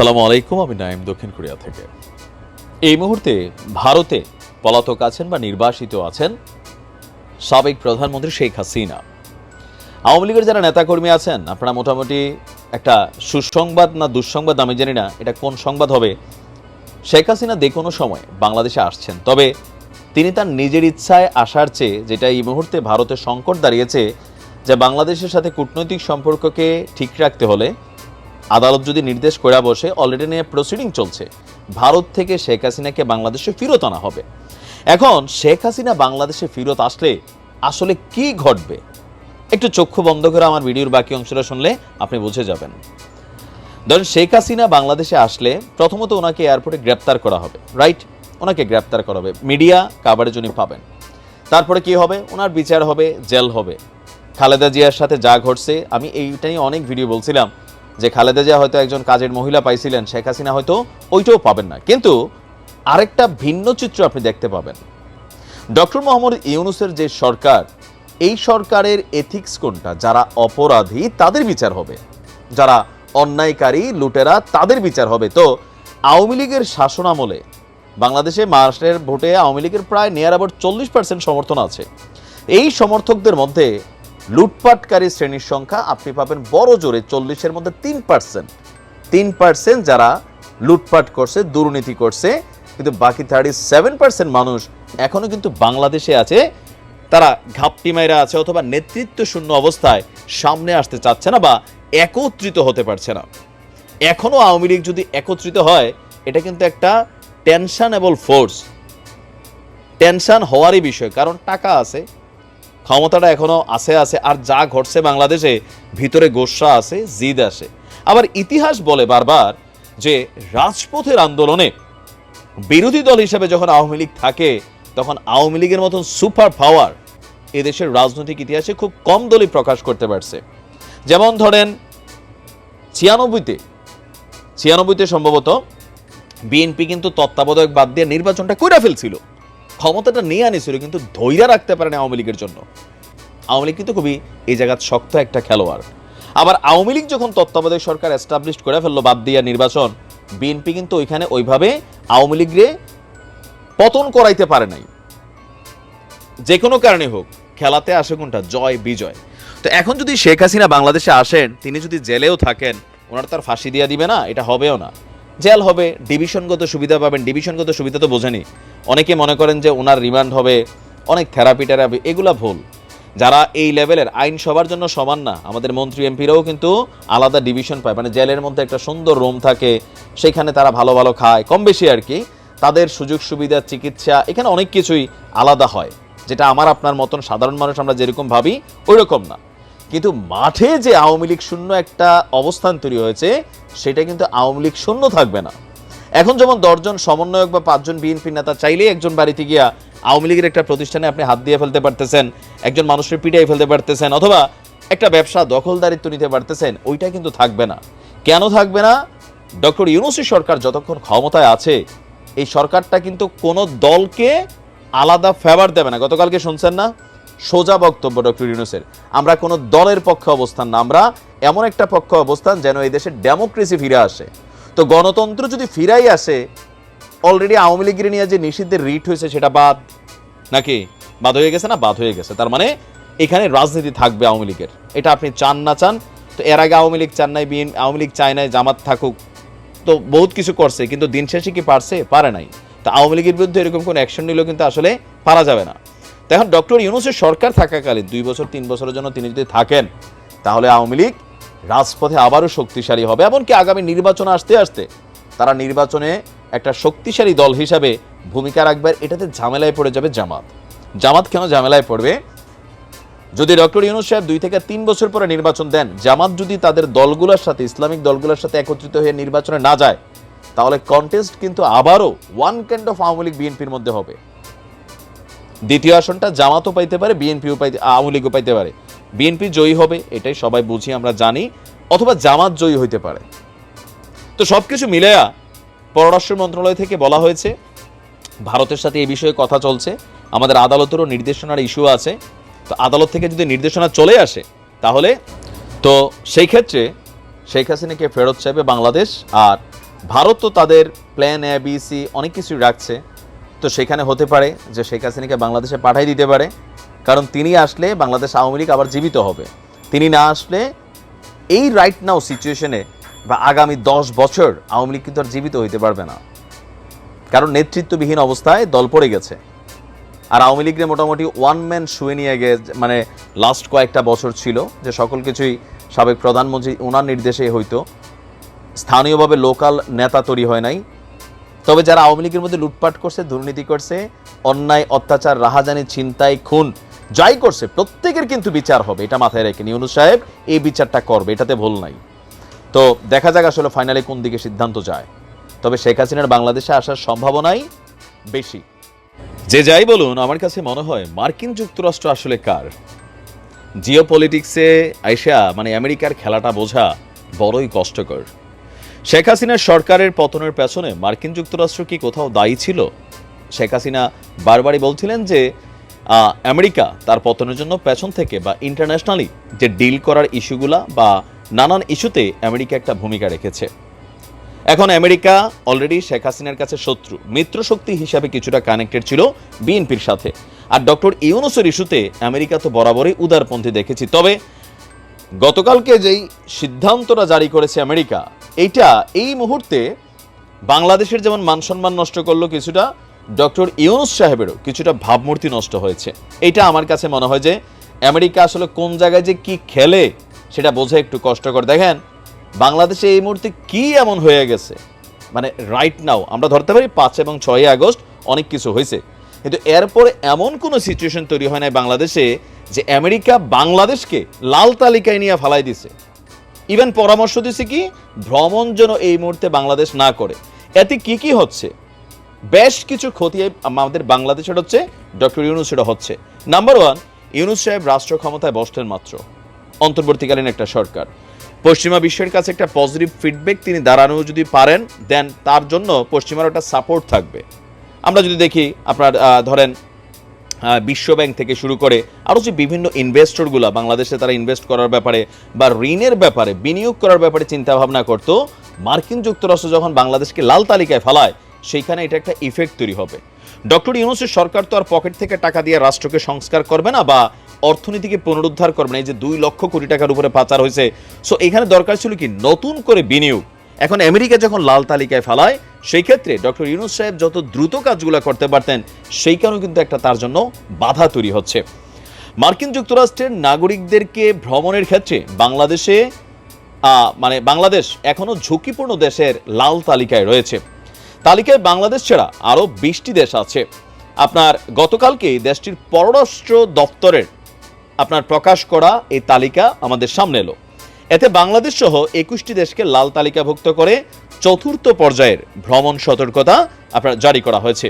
আসসালামু আলাইকুম, আমি নাইম দক্ষিণ কোরিয়া থেকে। এই মুহূর্তে ভারতে পলাতক আছেন বা নির্বাসিত আছেন সাবেক প্রধানমন্ত্রী শেখ হাসিনা। আওয়ামী লীগের যারা নেতাকর্মী আছেন, আপনারা মোটামুটি একটা সুসংবাদ না দুঃসংবাদ, আমি জানি না এটা কোন সংবাদ হবে। শেখ হাসিনা যে কোনো সময় বাংলাদেশে আসছেন, তবে তিনি তার নিজের ইচ্ছায় আসার চেয়ে, যেটা এই মুহূর্তে ভারতের সংকট দাঁড়িয়েছে, যে বাংলাদেশের সাথে কূটনৈতিক সম্পর্ককে ঠিক রাখতে হলে আদালত যদি নির্দেশ করে বসে অলরেডি নিয়ে প্রসিডিং চলছে। ভারত থেকে শেখ হাসিনাকে বাংলাদেশে ফেরত আনা হবে। এখন শেখ হাসিনা বাংলাদেশে ফেরত আসলে আসলে কি ঘটবে? একটু চক্ষু বন্ধ করে আমার ভিডিওর বাকি অংশটা শুনলে আপনি বুঝে যাবেন। ধরেন শেখ হাসিনা বাংলাদেশে আসলে প্রথমত ওনাকে এয়ারপোর্টে গ্রেপ্তার করা হবে রাইট ওনাকে গ্রেপ্তার করা হবে। মিডিয়া কাভারেজ উনি পাবেন। তারপরে কি হবে? ওনার বিচার হবে, জেল হবে। খালেদা জিয়ার সাথে যা ঘটছে, আমি এইটাই অনেক ভিডিও বলছিলাম। যে খালেদা জিয়া হয়তো একজন কাজের মহিলা পাইছিলেন, শেখ হাসিনা হয়তো ওইটাও পাবেন না। কিন্তু আরেকটা ভিন্ন চিত্র আপনি দেখতে পাবেন। ডক্টর মোহাম্মদ ইউনুসের যে সরকার, এই সরকারের এথিক্স কোনটা? যারা অপরাধী, তাদের বিচার হবে। যারা অন্যায়কারী, লুটেরা, তাদের বিচার হবে। তো আওয়ামী লীগের শাসন আমলে বাংলাদেশে মার্চের ভোটে আওয়ামী লীগের প্রায় নিয়ার আবার চল্লিশ পার্সেন্ট সমর্থন আছে। এই সমর্থকদের মধ্যে লুটপাটকারী শ্রেণির সংখ্যা আপনি পাবেন বড় জোরে চল্লিশের মধ্যে তিন পার্সেন্ট তিন পার্সেন্ট যারা লুটপাট করছে, দুর্নীতি করছে, কিন্তু বাকি থার্টি সেভেন পার্সেন্ট মানুষ এখনও কিন্তু বাংলাদেশে আছে। তারা ঘাপটি মাইরা আছে অথবা নেতৃত্ব শূন্য অবস্থায় সামনে আসতে চাচ্ছে না বা একত্রিত হতে পারছে না। এখনও আওয়ামী লীগ যদি একত্রিত হয়, এটা কিন্তু একটা টেনশনেবল ফোর্স টেনশন হওয়ারই বিষয়, কারণ টাকা আছে। ক্ষমতাটা এখনও আছে আছে, আর যা ঘটছে বাংলাদেশে, ভিতরে গোসা আছে, জিদ আসে আবার ইতিহাস বলে বারবার যে রাজপথের আন্দোলনে বিরোধী দল হিসেবে যখন আওয়ামী লীগ থাকে, তখন আওয়ামী লীগের মতন সুপার পাওয়ার এদেশের রাজনৈতিক ইতিহাসে খুব কম দলই প্রকাশ করতে পারছে। যেমন ধরেন, ছিয়ানব্বইতে ছিয়ানব্বইতে সম্ভবত বিএনপি কিন্তু তত্ত্বাবধায়ক বাদ দিয়ে নির্বাচনটা কইরা ফেলছিল। ক্ষমতাটা নিয়ে আনিছিল, কিন্তু ধৈর্য রাখতে পারেনি আওয়ামী লীগের জন্য। আওয়ামী লীগ কিন্তু খুবই এই জায়গার শক্ত একটা খেলোয়াড়। আবার আওয়ামী লীগ যখন তত্ত্বাবধায়ক সরকার এস্টাবলিশ করে ফেলল বাদ দিয়া নির্বাচন বিএনপি কিন্তু ওইখানে ওইভাবে আওয়ামী লীগরে পতন করাইতে পারে নাই। যে কোনো কারণে হোক, খেলাতে আসে কোনটা? জয়, বিজয়। তো এখন যদি শেখ হাসিনা বাংলাদেশে আসেন, তিনি যদি জেলেও থাকেন, ওনার তার ফাঁসি দিয়া দিবে না, এটা হবেও না। জেল হবে, ডিভিশনগত সুবিধা পাবেন। ডিভিশনগত সুবিধা তো বোঝেনি। অনেকে মনে করেন যে ওনার রিমান্ড হবে, অনেক থেরাপি টেরাপি, এগুলা ভুল। যারা এই লেভেলের, আইন সবার জন্য সমান না। আমাদের মন্ত্রী এমপিরাও কিন্তু আলাদা ডিভিশন পায়। মানে জেলের মধ্যে একটা সুন্দর রুম থাকে, সেখানে তারা ভালো ভালো খায়। কম বেশি আর কি, তাদের সুযোগ সুবিধা, চিকিৎসা, এখানে অনেক কিছুই আলাদা হয়। যেটা আমার আপনার মতন সাধারণ মানুষ আমরা যেরকম ভাবি ওই রকম না। কিন্তু মাঠে যে আওয়ামী লীগ শূন্য একটা অবস্থান তৈরি হয়েছে, সেটা কিন্তু আওয়ামী লীগ শূন্য থাকবে না। এখন যেমন দশজন সমন্বয়ক বা পাঁচজন বিএনপি নেতা চাইলেই একজন বাড়িতে গিয়া আওয়ামী লীগের একটা প্রতিষ্ঠানে আপনি হাত দিয়ে ফেলতে পারতেছেন, একজন মানুষের পিটাই ফেলতে পারতেছেন, অথবা একটা ব্যবসা দখলদারিত্ব নিতে পারতেছেন, ওইটা কিন্তু থাকবে না। কেন থাকবে না? ডক্টর ইউনুসি সরকার যতক্ষণ ক্ষমতায় আছে, এই সরকারটা কিন্তু কোনো দলকে আলাদা ফেভার দেবে না। গতকালকে শুনছেন না? সোজা বক্তব্য ডক্টর ইউনুসের। আমরা কোনো দলের পক্ষে অবস্থান না, আমরা এমন একটা পক্ষ অবস্থান যেন এই দেশে ডেমোক্রেসি ফিরে আসে। তো গণতন্ত্র যদি ফিরাই আসে অলরেডি আওয়ামী লীগের নিয়ে যে নিষিদ্ধের রিট হয়েছে, সেটা বাদ নাকি? বাদ হয়ে গেছে না? বাদ হয়ে গেছে। তার মানে এখানে রাজনীতি থাকবে আওয়ামী লীগের। এটা আপনি চান না চান, তো এর আগে আওয়ামী লীগ চান নাই, বিএন, আওয়ামী লীগ চায় নাই, জামাত থাকুক, তো বহুত কিছু করছে, কিন্তু দিন শেষে কি পারছে? পারে নাই। তো আওয়ামী লীগের বিরুদ্ধে এরকম কোনো অ্যাকশন নিলেও কিন্তু আসলে পারা যাবে না। তো এখন ডক্টর ইউনুসের সরকার থাকাকালীন দুই বছর, তিন বছরের জন্য তিনি যদি থাকেন, তাহলে আওয়ামী লীগ রাজপথে আবারও শক্তিশালী হবে। এমনকি আগামী নির্বাচন আসতে আসতে তারা নির্বাচনে একটা শক্তিশালী দল হিসাবে ভূমিকা রাখবে। এটাতে ঝামেলায় পড়ে যাবে জামাত। জামাত কেন ঝামেলায় পড়বে? যদি ডক্টর ইউনুস সাহেব দুই থেকে তিন বছর পরে নির্বাচন দেন, জামাত যদি তাদের দলগুলোর সাথে, ইসলামিক দলগুলোর সাথে একত্রিত হয়ে নির্বাচনে না যায় তাহলে কন্টেস্ট কিন্তু আবারও one kind of Awami League বিএনপির মধ্যে হবে। দ্বিতীয় আসনটা জামাতও পাইতে পারে বিএনপিও পাইতে আওয়ামী লীগও পাইতে পারে। বিএনপি জয়ী হবে, এটাই সবাই বুঝি আমরা জানি, অথবা জামাত জয়ী হইতে পারে। তো সবকিছু মিলেয়া পররাষ্ট্র মন্ত্রণালয় থেকে বলা হয়েছে, ভারতের সাথে এই বিষয়ে কথা চলছে, আমাদের আদালতেরও নির্দেশনার ইস্যু আছে। তো আদালত থেকে যদি নির্দেশনা চলে আসে, তাহলে তো সেই ক্ষেত্রে শেখ হাসিনাকে ফেরত চাইবে বাংলাদেশ আর ভারত তো তাদের প্ল্যান এ বি সি অনেক কিছু রাখছে। তো সেখানে হতে পারে যে শেখ হাসিনাকে বাংলাদেশে পাঠিয়ে দিতে পারে। কারণ তিনি আসলে বাংলাদেশ আওয়ামী লীগ আবার জীবিত হবে। তিনি না আসলে এই রাইট নাও সিচুয়েশনে বা আগামী দশ বছর আওয়ামী লীগ কিন্তু আর জীবিত হইতে পারবে না। কারণ নেতৃত্ববিহীন অবস্থায় দল পড়ে গেছে। আর আওয়ামী লীগের মোটামুটি ওয়ান ম্যান শুয়ে নিয়ে গে মানে লাস্ট কয়েকটা বছর ছিল যে সকল কিছুই সাবেক প্রধানমন্ত্রী ওনার নির্দেশে হইতো। স্থানীয়ভাবে লোকাল নেতা তৈরি হয় নাই। তবে যারা আওয়ামী লীগের মধ্যে লুটপাট করছে, দুর্নীতি করছে, অন্যায়, অত্যাচার, রাহাজানি, ছিনতাই, খুন, যাই করছে, প্রত্যেকের কিন্তু বিচার হবে, এটা মাথায় রেখে ইউনুস সাহেব এই বিচারটা করবে, এটাতে ভুল নাই। তো দেখা যাক আসলে ফাইনালে কোন দিকে সিদ্ধান্ত যায়। তবে শেখ হাসিনার বাংলাদেশে আসার সম্ভাবনাই বেশি। যে যাই বলুন, আমার কাছে মনে হয় মার্কিন যুক্তরাষ্ট্র আসলে কার? জিও পলিটিক্সে আইসা মানে আমেরিকার খেলাটা বোঝা বড়ই কষ্টকর। শেখ হাসিনার সরকারের পতনের পেছনে মার্কিন যুক্তরাষ্ট্র কি কোথাও দায়ী ছিল? শেখ হাসিনা বারবারই বলছিলেন যে আমেরিকা তার পতনের জন্য পেছন থেকে বা ইন্টারন্যাশনালি যে ডিল করার ইস্যুগুলা বা নানান ইস্যুতে আমেরিকা একটা ভূমিকা রেখেছে। এখন আমেরিকা অলরেডি শেখ হাসিনার কাছে শত্রু। মিত্র শক্তি হিসাবে কিছুটা কানেক্টেড ছিল বিএনপির সাথে। আর ডক্টর ইউনুসের ইস্যুতে আমেরিকা তো বরাবরই উদারপন্থী দেখেছি। তবে গতকালকে যেই সিদ্ধান্তটা জারি করেছে আমেরিকা এইটা এই মুহূর্তে বাংলাদেশের যেমন মান সম্মান নষ্ট করল কিছুটা, ডক্টর ইউনুস সাহেবেরও কিছুটা ভাবমূর্তি নষ্ট হয়েছে। এটা আমার কাছে মনে হয় যে আমেরিকা আসলে কোন জায়গায় যে কি খেলে সেটা বোঝা একটু কষ্টকর। দেখেন, বাংলাদেশে এই মুহূর্তে কি এমন হয়ে গেছে? মানে রাইট নাও আমরা ধরতে পারি পাঁচ এবং ছয় আগস্ট অনেক কিছু হয়েছে। কিন্তু এরপরে এমন কোনো সিচুয়েশন তৈরি হয় নাই বাংলাদেশে যে আমেরিকা বাংলাদেশকে লাল তালিকায় নিয়ে ফালাই দিছে ইভেন পরামর্শ দিছে কি, ভ্রমণ যেন এই মুহূর্তে বাংলাদেশ না করে। এতে কি কি হচ্ছে? বেশ কিছু ক্ষতি আমাদের বাংলাদেশের হচ্ছে, ডক্টর ইউনুসের হচ্ছে। নাম্বার ওয়ান ইউনুস সাহেব রাষ্ট্র ক্ষমতায় বসলেন মাত্র, অন্তর্বর্তীকালীন একটা সরকার। পশ্চিমা বিশ্বের কাছে একটা পজিটিভ ফিডব্যাক তিনি দাঁড়ানো যদি পারেন দেন তার জন্য পশ্চিমার একটা সাপোর্ট থাকবে। আমরা যদি দেখি, আপনার ধরেন বিশ্বব্যাংক থেকে শুরু করে আরও যে বিভিন্ন ইনভেস্টরগুলো বাংলাদেশে তারা ইনভেস্ট করার ব্যাপারে বা ঋণের ব্যাপারে, বিনিয়োগ করার ব্যাপারে চিন্তা ভাবনা করতো, মার্কিন যুক্তরাষ্ট্র যখন বাংলাদেশকে লাল তালিকায় ফেলায়, সেইখানে এটা একটা ইফেক্ট তৈরি হবে। ডক্টর ইউনুসের সরকার তো আর পকেট থেকে টাকা দিয়ে রাষ্ট্রকে সংস্কার করবে না বা অর্থনীতিকে পুনরুদ্ধার করবে না, এই যে দুই লক্ষ কোটি টাকার উপরে পাচার হয়েছে। সো এখানে দরকার ছিল কি? নতুন করে বিনিয়োগ। এখন আমেরিকা যখন লাল তালিকায় ফেলায়, সেই ক্ষেত্রে ডক্টর ইউনুস সাহেব যত দ্রুত কাজগুলো করতে পারতেন, সেই কারণে কিন্তু একটা তার জন্য বাধা তৈরি হচ্ছে। মার্কিন যুক্তরাষ্ট্রের নাগরিকদেরকে ভ্রমণের ক্ষেত্রে বাংলাদেশে মানে বাংলাদেশ এখনও ঝুঁকিপূর্ণ দেশের লাল তালিকায় রয়েছে। তালিকায় বাংলাদেশ ছাড়া আরও বিশটি দেশ আছে। আপনার গতকালকে দেশটির পররাষ্ট্র দপ্তরের আপনার প্রকাশ করা এই তালিকা আমাদের সামনে এলো। এতে বাংলাদেশ সহ একুশটি দেশকে লাল তালিকাভুক্ত করে চতুর্থ পর্যায়ের ভ্রমণ সতর্কতা আপনার জারি করা হয়েছে।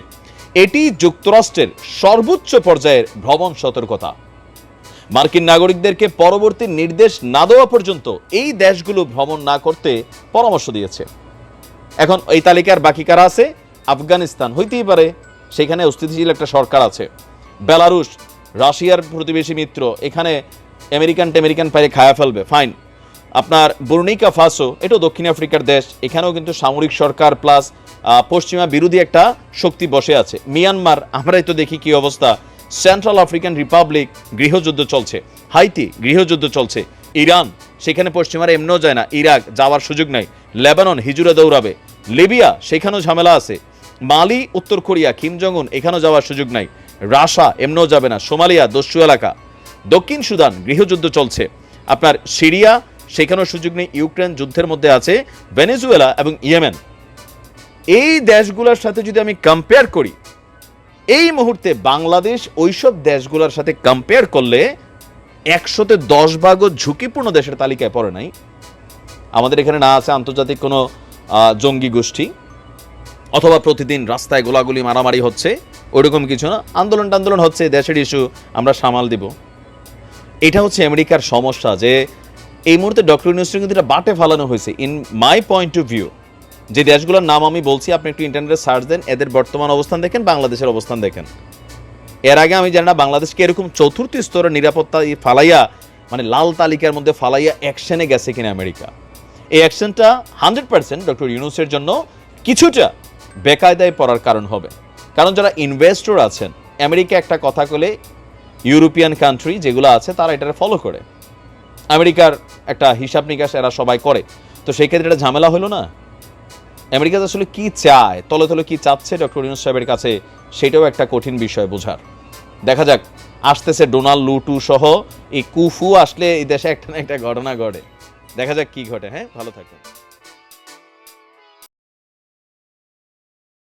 এটি যুক্তরাষ্ট্রের সর্বোচ্চ পর্যায়ের ভ্রমণ সতর্কতা। মার্কিন নাগরিকদেরকে পরবর্তী নির্দেশ না দেওয়া পর্যন্ত এই দেশগুলো ভ্রমণ না করতে পরামর্শ দিয়েছে। এখন এই তালিকার বাকি কারা আছে? আফগানিস্তান হইতেই পারে, সেখানে অস্থিতিশীল একটা সরকার আছে। বেলারুশ, রাশিয়ার প্রতিবেশী মিত্র, এখানে আমেরিকান টেমেরিকান পাইরে খায়া ফেলবে ফাইন আপনার বর্ণিকা ফাসো, এটাও দক্ষিণ আফ্রিকার দেশ, এখানেও কিন্তু সামরিক সরকার প্লাস পশ্চিমা বিরোধী একটা শক্তি বসে আছে। মিয়ানমার, আমরাই তো দেখি কি অবস্থা। সেন্ট্রাল আফ্রিকান রিপাবলিক গৃহযুদ্ধ চলছে। হাইতি, গৃহযুদ্ধ চলছে। ইরান, সেখানে পশ্চিমারা এমনিও যায় না। ইরাক, যাওয়ার সুযোগ নাই। লেবানন, হিজুরে দৌড়াবে। লিবিয়া, সেখানেও ঝামেলা আছে। মালি, উত্তর কোরিয়া, কিম জং উন এখানেও যাওয়ার সুযোগ নাই। রাশা, এমনিও যাবে না। সোমালিয়া, দস্যু এলাকা। দক্ষিণ সুদান, গৃহযুদ্ধ চলছে। আপনার সিরিয়া সেখানেও সুযোগ নেই, ইউক্রেন যুদ্ধের মধ্যে আছে, ভেনেজুয়েলা এবং ইয়েমেন। এই দেশগুলোর সাথে যদি আমি কম্পেয়ার করি, এই মুহূর্তে বাংলাদেশ ওইসব দেশগুলোর সাথে কম্পেয়ার করলে একশোতে দশ ভাগও ঝুঁকিপূর্ণ দেশের তালিকায় পড়ে নাই। আমাদের এখানে না আছে আন্তর্জাতিক কোনো জঙ্গি গোষ্ঠী, অথবা প্রতিদিন রাস্তায় গোলাগুলি মারামারি হচ্ছে, ওইরকম কিছু না। আন্দোলন টান্দোলন হচ্ছে, দেশের ইস্যু আমরা সামাল দিব। এটা হচ্ছে আমেরিকার সমস্যা যে এই মুহূর্তে ডক্টর ইউনিভার্সিটি কিন্তু এটা বাটে ফালানো হয়েছে। In my point of view যে দেশগুলোর নাম আমি বলছি, আপনি একটু ইন্টারনেটে সার্চ দেন, এদের বর্তমান অবস্থান দেখেন, বাংলাদেশের অবস্থান দেখেন। এর আগে আমি জানি না বাংলাদেশকে এরকম চতুর্থ স্তরের নিরাপত্তা ফালাইয়া মানে লাল তালিকার মধ্যে ফালাইয়া অ্যাকশনে গেছে কিনা আমেরিকা। এই অ্যাকশনটা হান্ড্রেড পার্সেন্ট ডক্টর ইউনুসের জন্য কিছুটা বেকায়দায় পড়ার কারণ হবে। কারণ যারা ইনভেস্টর আছেন, আমেরিকা একটা কথা বলে ইউরোপিয়ান কান্ট্রি যেগুলো আছে, তারা এটা ফলো করে। আমেরিকার একটা হিসাব নিকাশ এরা সবাই করে। তো সেই ক্ষেত্রে এটা ঝামেলা হলো না? আমেরিকা আসলে কি চায়? তলে তলে কি চাচ্ছে ডক্টর ইউনুস সাহেবের কাছে? সেটাও একটা কঠিন বিষয় বোঝার। দেখা যাক, আসতেছে ডোনাল্ড লুটু সহ, এই কুফু আসলে এই দেশে একটা না একটা ঘটনা ঘটে। দেখা যাক কি ঘটে হ্যাঁ? ভালো থাকবেন।